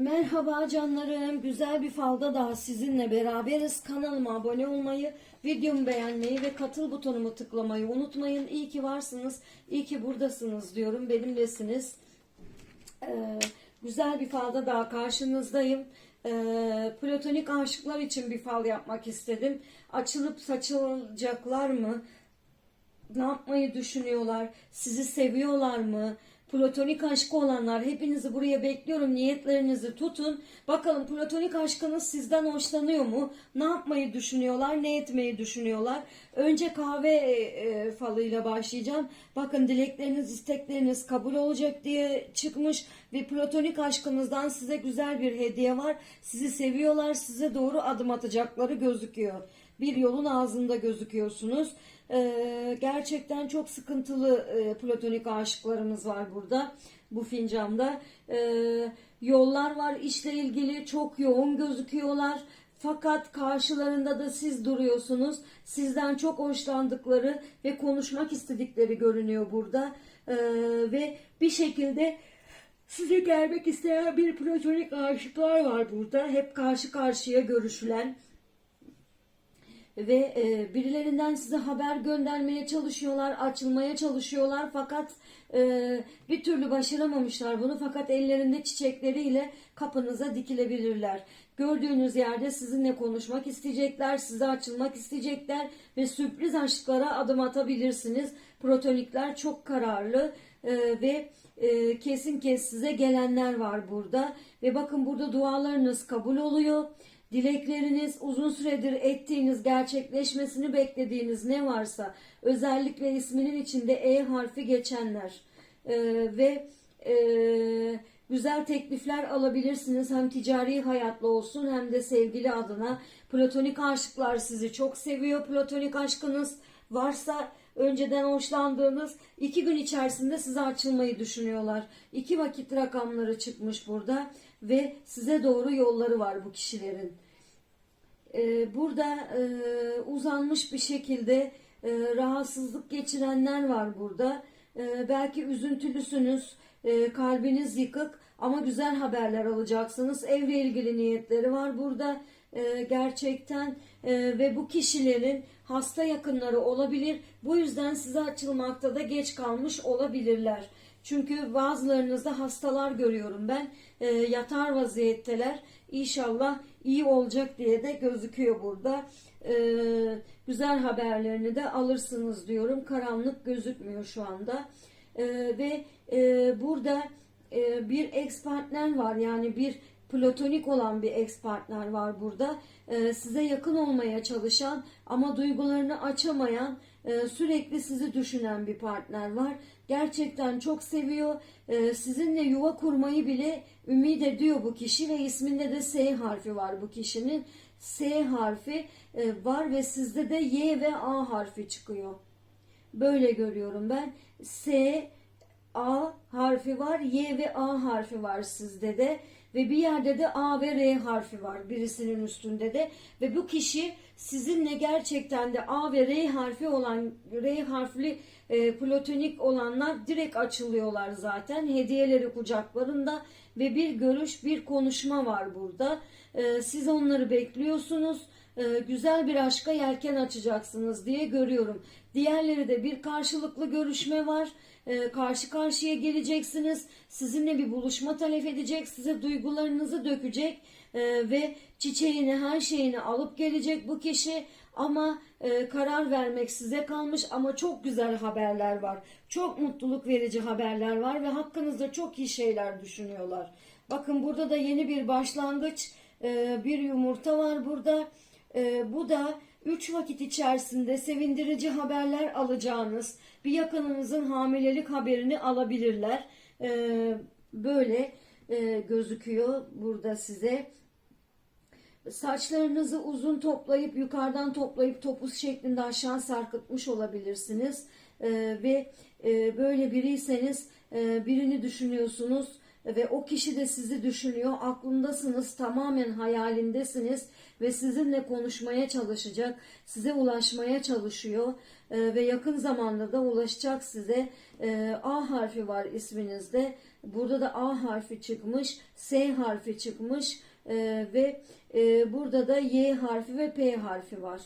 Merhaba canlarım. Güzel bir falda daha sizinle beraberiz. Kanalıma abone olmayı, videomu beğenmeyi ve katıl butonumu tıklamayı unutmayın. İyi ki varsınız, iyi ki buradasınız diyorum. Benimlesiniz. Ee, güzel bir falda daha karşınızdayım. Ee, platonik aşıklar için bir fal yapmak istedim. Açılıp saçılacaklar mı? ne yapmayı düşünüyorlar? Sizi seviyorlar mı? Platonik aşkı olanlar hepinizi buraya bekliyorum. Niyetlerinizi tutun. Bakalım platonik aşkınız sizden hoşlanıyor mu? Ne yapmayı düşünüyorlar? Ne etmeyi düşünüyorlar? Önce kahve e, falıyla başlayacağım. Bakın dilekleriniz, istekleriniz kabul olacak diye çıkmış ve platonik aşkınızdan size güzel bir hediye var. Sizi seviyorlar, size doğru adım atacakları gözüküyor. Bir yolun ağzında gözüküyorsunuz. Ee, gerçekten çok sıkıntılı e, platonik aşıklarımız var burada bu fincanda. Ee, yollar var işle ilgili çok yoğun gözüküyorlar. Fakat karşılarında da siz duruyorsunuz. Sizden çok hoşlandıkları ve konuşmak istedikleri görünüyor burada. Ee, ve bir şekilde size gelmek isteyen bir platonik aşıklar var burada. Hep karşı karşıya görüşülen ve e, birilerinden size haber göndermeye çalışıyorlar, açılmaya çalışıyorlar fakat e, bir türlü başaramamışlar bunu fakat ellerinde çiçekleriyle kapınıza dikilebilirler. Gördüğünüz yerde sizinle konuşmak isteyecekler, size açılmak isteyecekler ve sürpriz aşklara adım atabilirsiniz. Protonikler çok kararlı e, ve e, kesin kes size gelenler var burada ve bakın burada dualarınız kabul oluyor. Dilekleriniz, uzun süredir ettiğiniz, gerçekleşmesini beklediğiniz ne varsa, özellikle isminin içinde E harfi geçenler e, ve e, güzel teklifler alabilirsiniz. Hem ticari hayatlı olsun hem de sevgili adına. Platonik aşıklar sizi çok seviyor. Platonik aşkınız varsa önceden hoşlandığınız iki gün içerisinde size açılmayı düşünüyorlar. İki vakit rakamları çıkmış burada ve size doğru yolları var bu kişilerin. Ee, burada e, uzanmış bir şekilde e, rahatsızlık geçirenler var burada. E, belki üzüntülüsünüz, e, kalbiniz yıkık ama güzel haberler alacaksınız. Evle ilgili niyetleri var burada e, gerçekten e, ve bu kişilerin hasta yakınları olabilir. Bu yüzden size açılmakta da geç kalmış olabilirler. Çünkü bazılarınızda hastalar görüyorum ben. E, yatar vaziyetteler. İnşallah iyi olacak diye de gözüküyor burada. E, güzel haberlerini de alırsınız diyorum. Karanlık gözükmüyor şu anda. E, ve e, burada e, bir ex partner var. Yani bir platonik olan bir ex partner var burada. Ee, size yakın olmaya çalışan ama duygularını açamayan, e, sürekli sizi düşünen bir partner var. Gerçekten çok seviyor. Ee, sizinle yuva kurmayı bile ümit ediyor bu kişi ve isminde de S harfi var bu kişinin. S harfi e, var ve sizde de Y ve A harfi çıkıyor. Böyle görüyorum ben. S, A harfi var, Y ve A harfi var sizde de ve bir yerde de A ve R harfi var birisinin üstünde de ve bu kişi sizinle gerçekten de A ve R harfi olan R harfli e, platonik olanlar direkt açılıyorlar zaten hediyeleri kucaklarında ve bir görüş bir konuşma var burada e, siz onları bekliyorsunuz e, güzel bir aşka yelken açacaksınız diye görüyorum. Diğerleri de bir karşılıklı görüşme var. E, karşı karşıya geleceksiniz. Sizinle bir buluşma talep edecek. Size duygularınızı dökecek. E, ve çiçeğini her şeyini alıp gelecek bu kişi. Ama e, karar vermek size kalmış ama çok güzel haberler var. Çok mutluluk verici haberler var ve hakkınızda çok iyi şeyler düşünüyorlar. Bakın burada da yeni bir başlangıç, e, bir yumurta var burada. Bu da 3 vakit içerisinde sevindirici haberler alacağınız bir yakınınızın hamilelik haberini alabilirler. E, böyle e, gözüküyor burada size. Saçlarınızı uzun toplayıp yukarıdan toplayıp topuz şeklinde aşağı sarkıtmış olabilirsiniz. E, ve e, böyle biriyseniz e, birini düşünüyorsunuz ve o kişi de sizi düşünüyor. Aklındasınız, tamamen hayalindesiniz ve sizinle konuşmaya çalışacak, size ulaşmaya çalışıyor e, ve yakın zamanda da ulaşacak size. E, A harfi var isminizde Burada da A harfi çıkmış, S harfi çıkmış e, ve e, burada da Y harfi ve P harfi var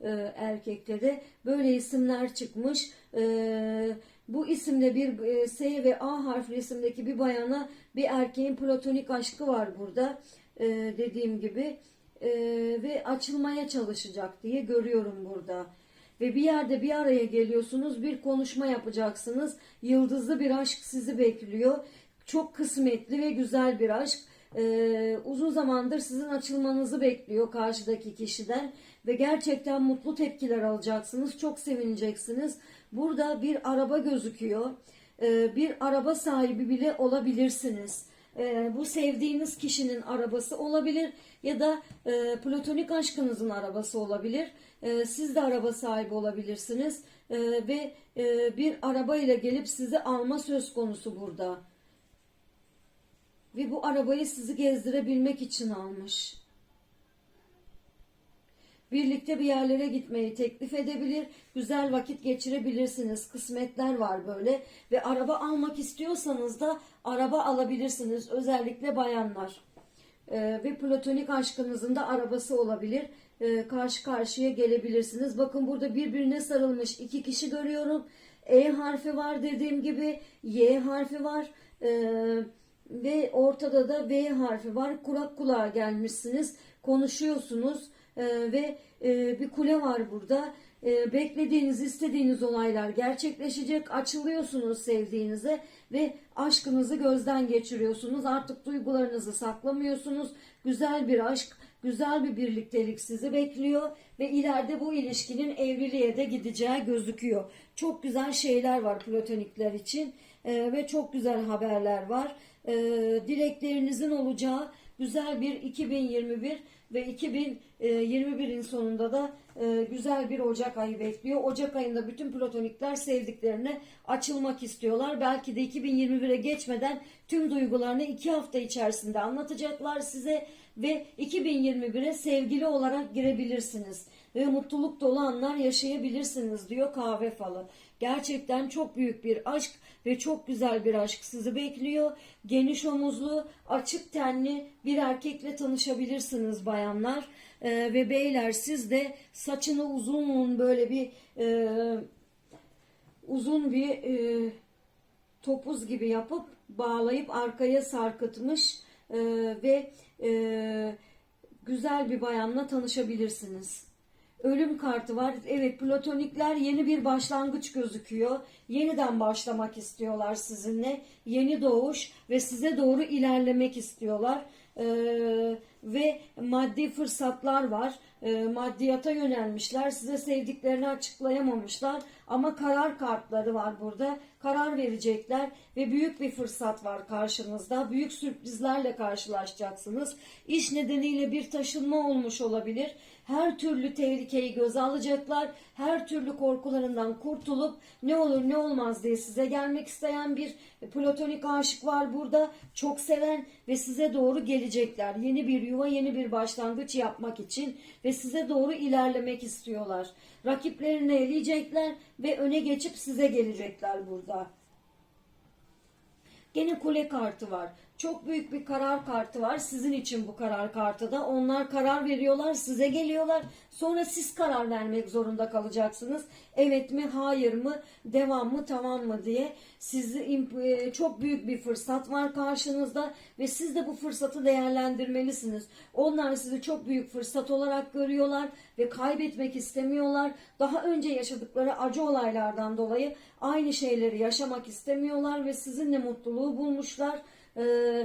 e, erkekte de. Böyle isimler çıkmış. E, bu isimde bir e, S ve A harfli isimdeki bir bayana bir erkeğin platonik aşkı var burada. E, dediğim gibi E, ve açılmaya çalışacak diye görüyorum burada. Ve bir yerde bir araya geliyorsunuz, bir konuşma yapacaksınız. Yıldızlı bir aşk sizi bekliyor. Çok kısmetli ve güzel bir aşk. Ee, uzun zamandır sizin açılmanızı bekliyor karşıdaki kişiden ve gerçekten mutlu tepkiler alacaksınız. Çok sevineceksiniz. Burada bir araba gözüküyor. Ee, bir araba sahibi bile olabilirsiniz. Ee, bu sevdiğiniz kişinin arabası olabilir ya da e, platonik aşkınızın arabası olabilir. Ee, siz de araba sahibi olabilirsiniz ve e, bir araba ile gelip sizi alma söz konusu burada. Ve bu arabayı sizi gezdirebilmek için almış. Birlikte bir yerlere gitmeyi teklif edebilir, güzel vakit geçirebilirsiniz. Kısmetler var böyle ve araba almak istiyorsanız da araba alabilirsiniz. Özellikle bayanlar. Ee, ve platonik aşkınızın da arabası olabilir. Ee, karşı karşıya gelebilirsiniz. Bakın burada birbirine sarılmış iki kişi görüyorum. E harfi var dediğim gibi, Y harfi var. Ee, ve ortada da V harfi var. Kulak kulağa gelmişsiniz. Konuşuyorsunuz. Ee, ve e, bir kule var burada. Ee, beklediğiniz, istediğiniz olaylar gerçekleşecek. Açılıyorsunuz sevdiğinize ve aşkınızı gözden geçiriyorsunuz. Artık duygularınızı saklamıyorsunuz. Güzel bir aşk, güzel bir birliktelik sizi bekliyor ve ileride bu ilişkinin evliliğe de gideceği gözüküyor. Çok güzel şeyler var platonikler için Ee, ve çok güzel haberler var. Ee, dileklerinizin olacağı güzel bir 2021 ve 2021'in sonunda da e, güzel bir Ocak ayı bekliyor. Ocak ayında bütün platonikler sevdiklerine açılmak istiyorlar. Belki de 2021'e geçmeden tüm duygularını iki hafta içerisinde anlatacaklar size ve 2021'e sevgili olarak girebilirsiniz ve mutluluk dolu anlar yaşayabilirsiniz diyor kahve falı. Gerçekten çok büyük bir aşk ve çok güzel bir aşk sizi bekliyor. Geniş omuzlu, açık tenli bir erkekle tanışabilirsiniz bayanlar. Ee, ve beyler siz de saçını uzun böyle bir e, uzun bir e, topuz gibi yapıp bağlayıp arkaya sarkıtmış e, ve e, güzel bir bayanla tanışabilirsiniz. Ölüm kartı var. Evet platonikler yeni bir başlangıç gözüküyor. Yeniden başlamak istiyorlar sizinle. Yeni doğuş ve size doğru ilerlemek istiyorlar. Ee, ve maddi fırsatlar var. Ee, maddiyata yönelmişler. Size sevdiklerini açıklayamamışlar. Ama karar kartları var burada. Karar verecekler ve büyük bir fırsat var karşınızda. Büyük sürprizlerle karşılaşacaksınız. İş nedeniyle bir taşınma olmuş olabilir. Her türlü tehlikeyi göze alacaklar. Her türlü korkularından kurtulup ne olur ne olmaz diye size gelmek isteyen bir platonik aşık var burada. Çok seven ve size doğru gelecekler. Yeni bir yuva, yeni bir başlangıç yapmak için ve size doğru ilerlemek istiyorlar. Rakiplerini eleyecekler ve öne geçip size gelecekler burada. Gene kule kartı var. Çok büyük bir karar kartı var. Sizin için bu karar kartı da. Onlar karar veriyorlar, size geliyorlar. Sonra siz karar vermek zorunda kalacaksınız. Evet mi, hayır mı, devam mı, tamam mı diye. Sizi e, çok büyük bir fırsat var karşınızda ve siz de bu fırsatı değerlendirmelisiniz. Onlar sizi çok büyük fırsat olarak görüyorlar ve kaybetmek istemiyorlar. Daha önce yaşadıkları acı olaylardan dolayı aynı şeyleri yaşamak istemiyorlar ve sizinle mutluluğu bulmuşlar e,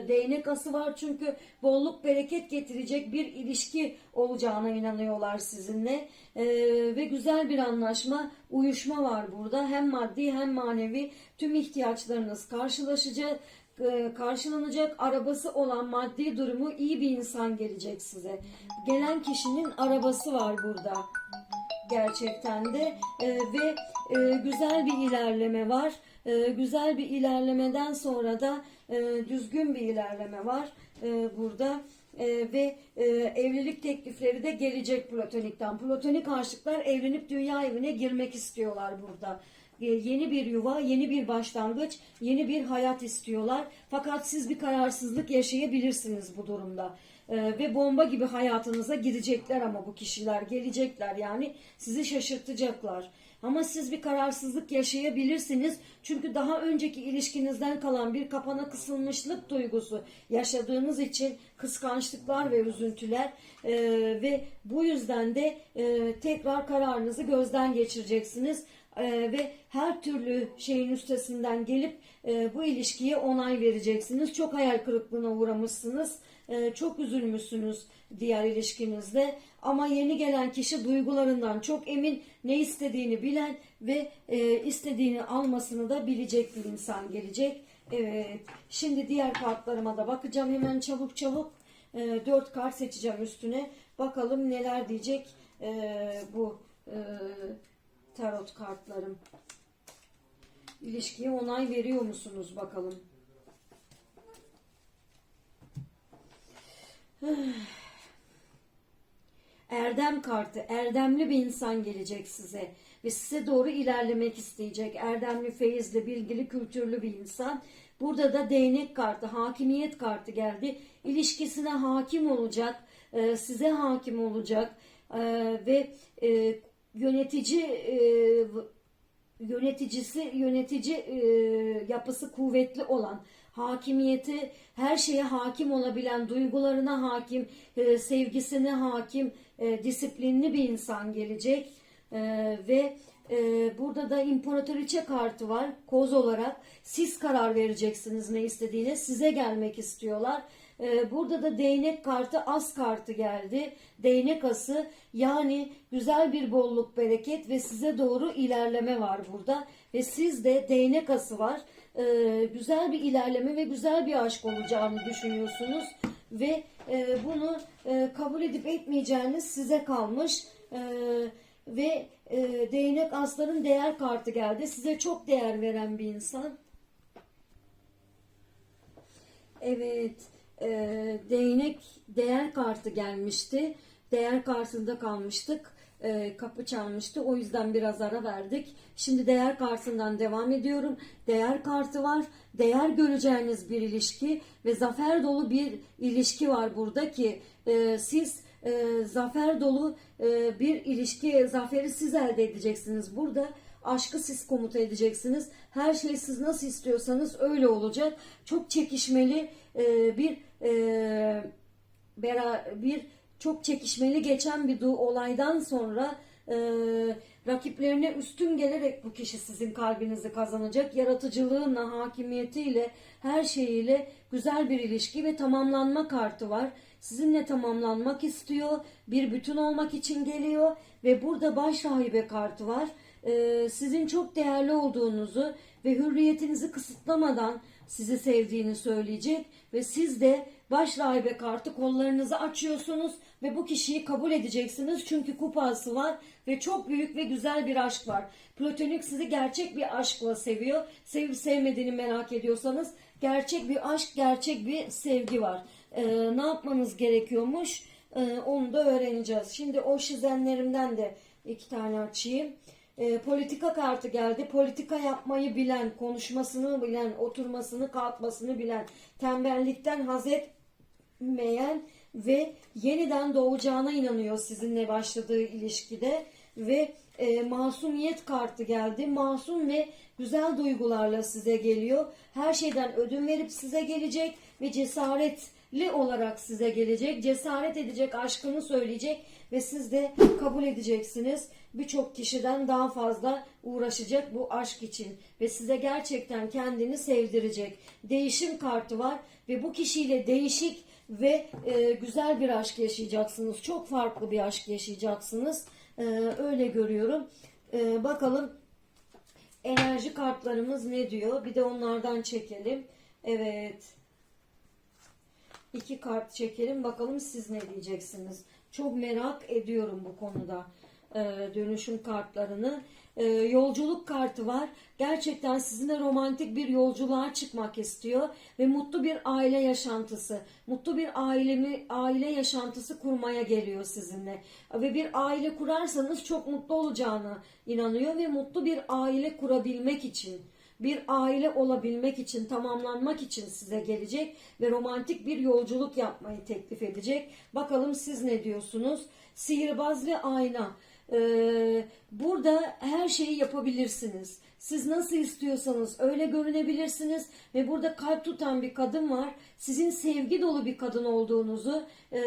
değnek ası var çünkü bolluk bereket getirecek bir ilişki olacağına inanıyorlar sizinle. E, ve güzel bir anlaşma uyuşma var burada. Hem maddi hem manevi tüm ihtiyaçlarınız karşılaşacak e, karşılanacak. Arabası olan maddi durumu iyi bir insan gelecek size. Gelen kişinin arabası var burada gerçekten de. E, ve e, güzel bir ilerleme var. E, güzel bir ilerlemeden sonra da e, düzgün bir ilerleme var e, burada E, ve e, evlilik teklifleri de gelecek platonikten. Platonik aşıklar evlenip dünya evine girmek istiyorlar burada. e, yeni bir yuva, yeni bir başlangıç, yeni bir hayat istiyorlar. Fakat siz bir kararsızlık yaşayabilirsiniz bu durumda. E, ve bomba gibi hayatınıza girecekler ama bu kişiler gelecekler yani sizi şaşırtacaklar. Ama siz bir kararsızlık yaşayabilirsiniz. Çünkü daha önceki ilişkinizden kalan bir kapana kısılmışlık duygusu yaşadığınız için kıskançlıklar ve üzüntüler e, ve bu yüzden de e, tekrar kararınızı gözden geçireceksiniz. E, ve her türlü şeyin üstesinden gelip e, bu ilişkiye onay vereceksiniz. Çok hayal kırıklığına uğramışsınız. E, çok üzülmüşsünüz diğer ilişkinizde. Ama yeni gelen kişi duygularından çok emin, ne istediğini bilen ve e, istediğini almasını da bilecek bir insan gelecek. Evet. Şimdi diğer kartlarıma da bakacağım hemen çabuk çabuk. E, dört kart seçeceğim üstüne. Bakalım neler diyecek e, bu e, tarot kartlarım. İlişkiye onay veriyor musunuz bakalım. Erdem kartı, erdemli bir insan gelecek size ve size doğru ilerlemek isteyecek. Erdemli, feyizli, bilgili, kültürlü bir insan. Burada da değnek kartı, hakimiyet kartı geldi. İlişkisine hakim olacak, e, size hakim olacak e, ve e, yönetici yöneticisi yönetici yapısı kuvvetli olan hakimiyeti her şeye hakim olabilen duygularına hakim sevgisine hakim disiplinli bir insan gelecek. Ve burada da imparatoriçe kartı var. Koz olarak siz karar vereceksiniz ne istediğine. Size gelmek istiyorlar Burada da değnek kartı as kartı geldi. Değnek ası yani güzel bir bolluk bereket ve size doğru ilerleme var burada. Ve sizde değnek ası var. Güzel bir ilerleme ve güzel bir aşk olacağını düşünüyorsunuz. Ve bunu kabul edip etmeyeceğiniz size kalmış. Ve değnek asların değer kartı geldi. Size çok değer veren bir insan. Evet e, değnek değer kartı gelmişti. Değer kartında kalmıştık. E, kapı çalmıştı. O yüzden biraz ara verdik. Şimdi değer kartından devam ediyorum. Değer kartı var. Değer göreceğiniz bir ilişki ve zafer dolu bir ilişki var burada ki e, siz e, zafer dolu e, bir ilişki, zaferi siz elde edeceksiniz. Burada aşkı siz komuta edeceksiniz. Her şeyi siz nasıl istiyorsanız öyle olacak. Çok çekişmeli e, bir e, bir çok çekişmeli geçen bir olaydan sonra e, rakiplerine üstün gelerek bu kişi sizin kalbinizi kazanacak. Yaratıcılığına, hakimiyetiyle, her şeyiyle güzel bir ilişki ve tamamlanma kartı var. Sizinle tamamlanmak istiyor, bir bütün olmak için geliyor ve burada baş rahibe kartı var. Ee, sizin çok değerli olduğunuzu ve hürriyetinizi kısıtlamadan sizi sevdiğini söyleyecek ve siz de baş rahibe kartı kollarınızı açıyorsunuz ve bu kişiyi kabul edeceksiniz çünkü kupası var ve çok büyük ve güzel bir aşk var. Platonik sizi gerçek bir aşkla seviyor. Sevip sevmediğini merak ediyorsanız gerçek bir aşk, gerçek bir sevgi var. Ee, ne yapmanız gerekiyormuş? Ee, onu da öğreneceğiz. Şimdi o şizenlerimden de iki tane açayım e, politika kartı geldi. Politika yapmayı bilen, konuşmasını bilen, oturmasını, kalkmasını bilen, tembellikten haz etmeyen ve yeniden doğacağına inanıyor sizinle başladığı ilişkide ve e, masumiyet kartı geldi. Masum ve güzel duygularla size geliyor. Her şeyden ödün verip size gelecek ve cesaretli olarak size gelecek. Cesaret edecek, aşkını söyleyecek ve siz de kabul edeceksiniz. Birçok kişiden daha fazla uğraşacak bu aşk için ve size gerçekten kendini sevdirecek. Değişim kartı var ve bu kişiyle değişik ve e, güzel bir aşk yaşayacaksınız. Çok farklı bir aşk yaşayacaksınız. E, öyle görüyorum. E, bakalım enerji kartlarımız ne diyor? Bir de onlardan çekelim. Evet. İki kart çekelim. Bakalım siz ne diyeceksiniz. Çok merak ediyorum bu konuda. e, dönüşüm kartlarını. E, yolculuk kartı var. Gerçekten sizinle romantik bir yolculuğa çıkmak istiyor ve mutlu bir aile yaşantısı, mutlu bir ailemi aile yaşantısı kurmaya geliyor sizinle. Ve bir aile kurarsanız çok mutlu olacağına inanıyor ve mutlu bir aile kurabilmek için bir aile olabilmek için, tamamlanmak için size gelecek ve romantik bir yolculuk yapmayı teklif edecek. Bakalım siz ne diyorsunuz? Sihirbaz ve ayna. Ee, burada her şeyi yapabilirsiniz. Siz nasıl istiyorsanız öyle görünebilirsiniz ve burada kalp tutan bir kadın var. Sizin sevgi dolu bir kadın olduğunuzu e,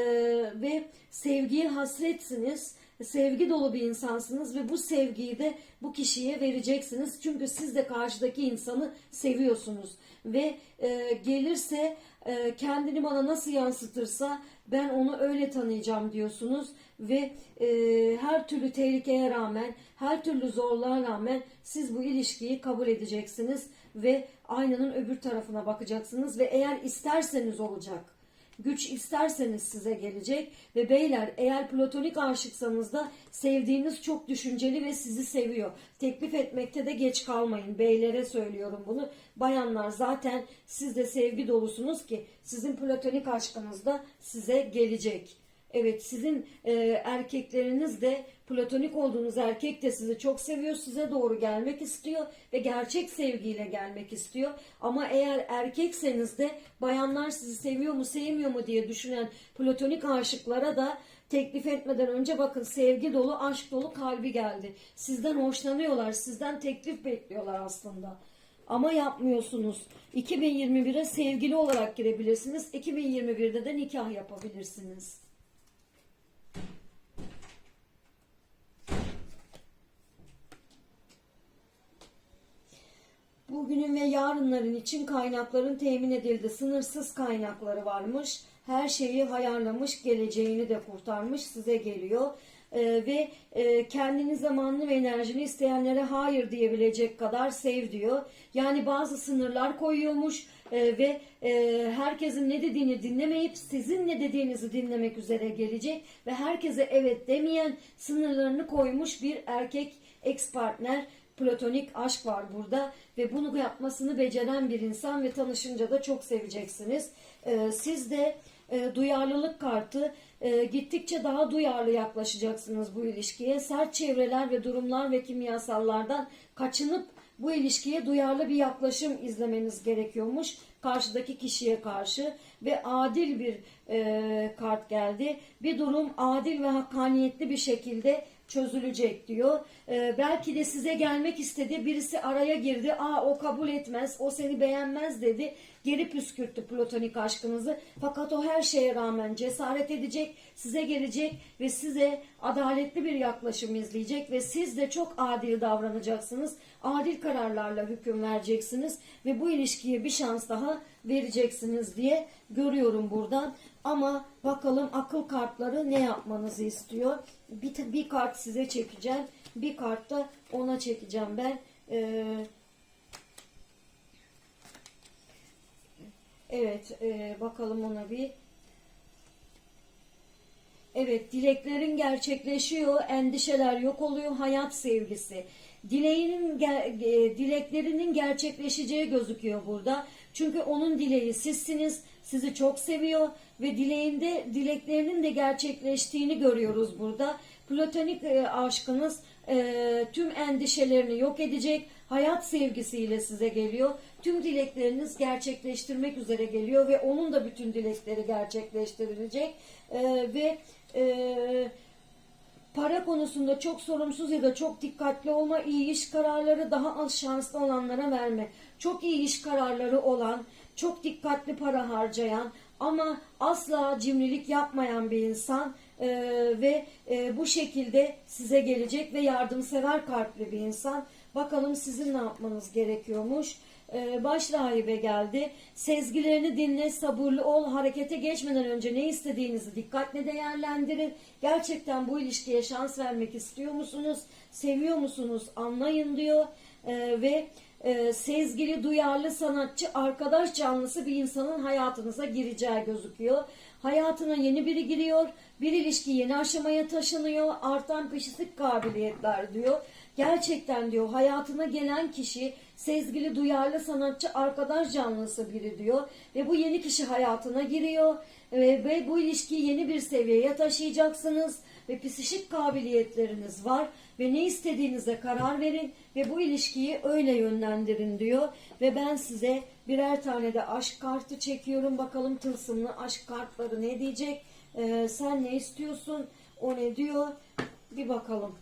ve sevgiye hasretsiniz. Sevgi dolu bir insansınız ve bu sevgiyi de bu kişiye vereceksiniz. Çünkü siz de karşıdaki insanı seviyorsunuz ve e, gelirse e, kendini bana nasıl yansıtırsa ben onu öyle tanıyacağım diyorsunuz ve e, her türlü tehlikeye rağmen, her türlü zorluğa rağmen siz bu ilişkiyi kabul edeceksiniz ve aynanın öbür tarafına bakacaksınız ve eğer isterseniz olacak. Güç isterseniz size gelecek ve beyler eğer platonik aşıksanız da sevdiğiniz çok düşünceli ve sizi seviyor. Teklif etmekte de geç kalmayın. Beylere söylüyorum bunu. Bayanlar zaten siz de sevgi dolusunuz ki sizin platonik aşkınız da size gelecek. Evet sizin e, erkekleriniz de platonik olduğunuz erkek de sizi çok seviyor, size doğru gelmek istiyor ve gerçek sevgiyle gelmek istiyor. Ama eğer erkekseniz de bayanlar sizi seviyor mu sevmiyor mu diye düşünen platonik aşıklara da teklif etmeden önce bakın sevgi dolu, aşk dolu kalbi geldi. Sizden hoşlanıyorlar, sizden teklif bekliyorlar aslında. Ama yapmıyorsunuz. 2021'e sevgili olarak girebilirsiniz. 2021'de de nikah yapabilirsiniz. Bugünün ve yarınların için kaynakların temin edildi. Sınırsız kaynakları varmış. Her şeyi hayarlamış, geleceğini de kurtarmış, size geliyor. Ee, ve e, kendini zamanlı ve enerjini isteyenlere hayır diyebilecek kadar sev diyor. Yani bazı sınırlar koyuyormuş e, ve e, herkesin ne dediğini dinlemeyip sizin ne dediğinizi dinlemek üzere gelecek ve herkese evet demeyen sınırlarını koymuş bir erkek ex partner platonik aşk var burada ve bunu yapmasını beceren bir insan ve tanışınca da çok seveceksiniz. Ee, siz de e, duyarlılık kartı e, gittikçe daha duyarlı yaklaşacaksınız bu ilişkiye. Sert çevreler ve durumlar ve kimyasallardan kaçınıp bu ilişkiye duyarlı bir yaklaşım izlemeniz gerekiyormuş karşıdaki kişiye karşı ve adil bir e, kart geldi. Bir durum adil ve hakkaniyetli bir şekilde çözülecek diyor. Ee, belki de size gelmek istedi. Birisi araya girdi. Aa o kabul etmez. O seni beğenmez dedi. Geri püskürttü platonik aşkınızı. Fakat o her şeye rağmen cesaret edecek. Size gelecek ve size adaletli bir yaklaşım izleyecek ve siz de çok adil davranacaksınız. Adil kararlarla hüküm vereceksiniz ve bu ilişkiye bir şans daha vereceksiniz diye görüyorum buradan. Ama bakalım akıl kartları ne yapmanızı istiyor. Bir, bir kart size çekeceğim. Bir kart da ona çekeceğim ben. Ee, evet e, bakalım ona bir. Evet dileklerin gerçekleşiyor. Endişeler yok oluyor. Hayat sevgisi. Dileğinin e, dileklerinin gerçekleşeceği gözüküyor burada. Çünkü onun dileği sizsiniz. Sizi çok seviyor ve dileğinde dileklerinin de gerçekleştiğini görüyoruz burada. Platonik e, aşkınız e, tüm endişelerini yok edecek. Hayat sevgisiyle size geliyor. Tüm dilekleriniz gerçekleştirmek üzere geliyor ve onun da bütün dilekleri gerçekleştirilecek. Ve para konusunda çok sorumsuz ya da çok dikkatli olma, iyi iş kararları daha az şanslı olanlara verme. Çok iyi iş kararları olan, çok dikkatli para harcayan ama asla cimrilik yapmayan bir insan e, ve e, bu şekilde size gelecek ve yardımsever kalpli bir insan. Bakalım sizin ne yapmanız gerekiyormuş. Ee, baş rahibe geldi. Sezgilerini dinle, sabırlı ol, harekete geçmeden önce ne istediğinizi dikkatle değerlendirin. Gerçekten bu ilişkiye şans vermek istiyor musunuz? Seviyor musunuz? Anlayın diyor. Ee, ve e, sezgili, duyarlı, sanatçı, arkadaş canlısı bir insanın hayatınıza gireceği gözüküyor. Hayatına yeni biri giriyor. Bir ilişki yeni aşamaya taşınıyor. Artan pişisik kabiliyetler diyor. Gerçekten diyor hayatına gelen kişi sezgili, duyarlı, sanatçı, arkadaş canlısı biri diyor. Ve bu yeni kişi hayatına giriyor. E, ve bu ilişkiyi yeni bir seviyeye taşıyacaksınız. Ve psişik kabiliyetleriniz var. Ve ne istediğinize karar verin. Ve bu ilişkiyi öyle yönlendirin diyor. Ve ben size birer tane de aşk kartı çekiyorum. Bakalım tılsımlı aşk kartları ne diyecek? E, sen ne istiyorsun? O ne diyor? Bir bakalım.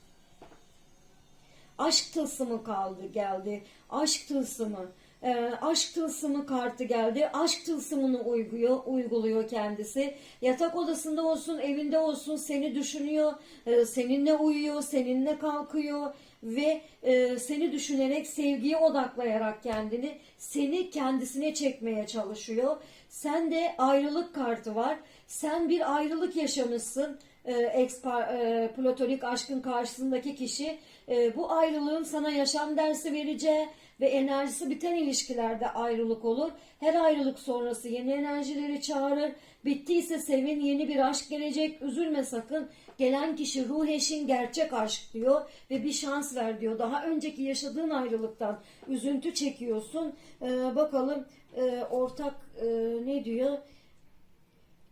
Aşk tılsımı kaldı geldi. Aşk tılsımı. Ee, aşk tılsımı kartı geldi. Aşk tılsımını uyguluyor, uyguluyor kendisi. Yatak odasında olsun, evinde olsun seni düşünüyor. Ee, seninle uyuyor, seninle kalkıyor ve e, seni düşünerek sevgiye odaklayarak kendini seni kendisine çekmeye çalışıyor. Sen de ayrılık kartı var. Sen bir ayrılık yaşamışsın e, ekspa, e, platonik aşkın karşısındaki kişi e, bu ayrılığın sana yaşam dersi vereceği ve enerjisi biten ilişkilerde ayrılık olur. Her ayrılık sonrası yeni enerjileri çağırır. Bittiyse sevin yeni bir aşk gelecek. Üzülme sakın. Gelen kişi ruh eşin gerçek aşk diyor ve bir şans ver diyor. Daha önceki yaşadığın ayrılıktan üzüntü çekiyorsun. E, bakalım e, ortak e, ne diyor?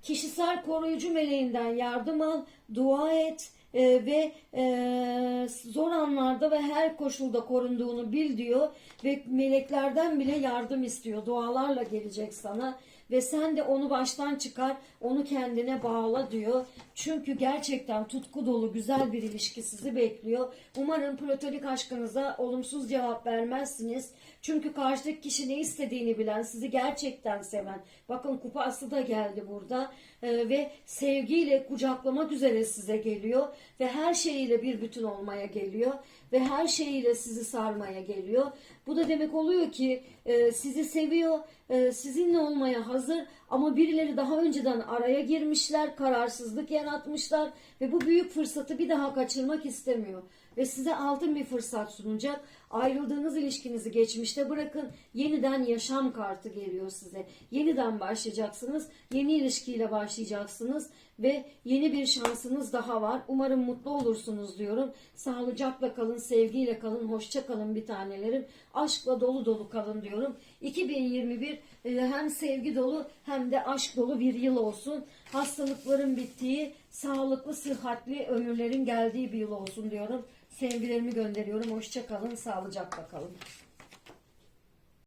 Kişisel koruyucu meleğinden yardım al, dua et e, ve e, zor anlarda ve her koşulda korunduğunu bil diyor ve meleklerden bile yardım istiyor. Dualarla gelecek sana ve sen de onu baştan çıkar, onu kendine bağla diyor. Çünkü gerçekten tutku dolu güzel bir ilişki sizi bekliyor. Umarım platonik aşkınıza olumsuz cevap vermezsiniz. Çünkü karşıdaki kişi ne istediğini bilen, sizi gerçekten seven. Bakın kupası da geldi burada. Ee, ve sevgiyle kucaklamak üzere size geliyor. Ve her şeyiyle bir bütün olmaya geliyor. Ve her şeyiyle sizi sarmaya geliyor. Bu da demek oluyor ki e, sizi seviyor, sizinle olmaya hazır ama birileri daha önceden araya girmişler, kararsızlık yaratmışlar ve bu büyük fırsatı bir daha kaçırmak istemiyor ve size altın bir fırsat sunacak. Ayrıldığınız ilişkinizi geçmişte bırakın. Yeniden yaşam kartı geliyor size. Yeniden başlayacaksınız. Yeni ilişkiyle başlayacaksınız ve yeni bir şansınız daha var. Umarım mutlu olursunuz diyorum. Sağlıcakla kalın, sevgiyle kalın, hoşça kalın bir tanelerim. Aşkla dolu dolu kalın diyorum. 2021 e, hem sevgi dolu hem de aşk dolu bir yıl olsun. Hastalıkların bittiği, sağlıklı, sıhhatli ömürlerin geldiği bir yıl olsun diyorum. Sevgilerimi gönderiyorum. Hoşça kalın, sağlıcakla kalın.